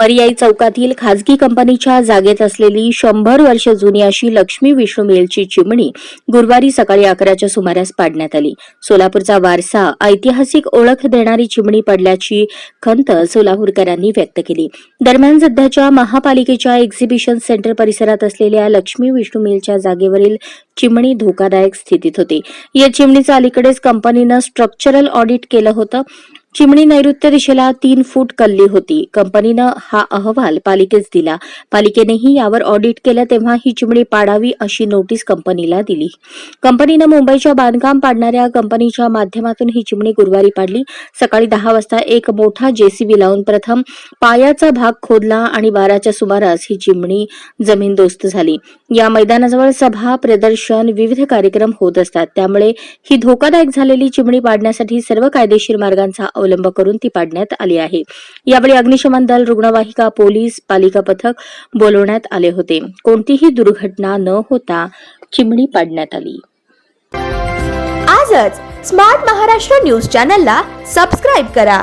मरियाई चौकातील खाजगी कंपनीच्या जागेत असलेली शंभर वर्ष जुनी अशी लक्ष्मी विष्णू मिलची चिमणी गुरुवारी सकाळी अकराच्या सुमारास पाडण्यात आली. सोलापूरचा वारसा ऐतिहासिक ओळख देणारी चिमणी पडल्याची खंत सोलापूरकरांनी व्यक्त केली. दरम्यान सध्याच्या महापालिकेच्या एक्झिबिशन सेंटर परिसरात असलेल्या लक्ष्मी विष्णू मिलच्या जागेवरील चिमणी धोकादायक स्थितीत होती. या चिमणीचं अलीकडेच कंपनीनं स्ट्रक्चरल ऑडिट केलं होतं. चिमणी नैऋत्य दिशेला तीन फूट कल्ली होती. कंपनीनं हा अहवाल पालिकेस दिला. पालिकेनेही यावर ऑडिट केलं तेव्हा ही चिमणी पाडावी अशी नोटीस कंपनीला दिली. कंपनीनं मुंबईच्या बांधकाम पाडणाऱ्या कंपनीच्या माध्यमातून ही चिमणी गुरुवारी पाडली. सकाळी दहा वाजता एक मोठा जेसीबी लावून प्रथम पायाचा भाग खोदला आणि बाराच्या सुमारास ही चिमणी जमीनदोस्त झाली. या मैदानाजवळ सभा प्रदर्शन विविध कार्यक्रम होत असतात. त्यामुळे ही धोकादायक झालेली चिमणी पाडण्यासाठी सर्व कायदेशीर मार्गांचा अवलंब करून ती पाडण्यात आली आहे. यावेळी अग्निशमन दल रुग्णवाहिका पोलीस पालिका पथक बोलवण्यात आले होते. कोणतीही दुर्घटना न होता चिमणी पाडण्यात आली. आजच स्मार्ट महाराष्ट्र न्यूज चॅनलला सबस्क्राईब करा.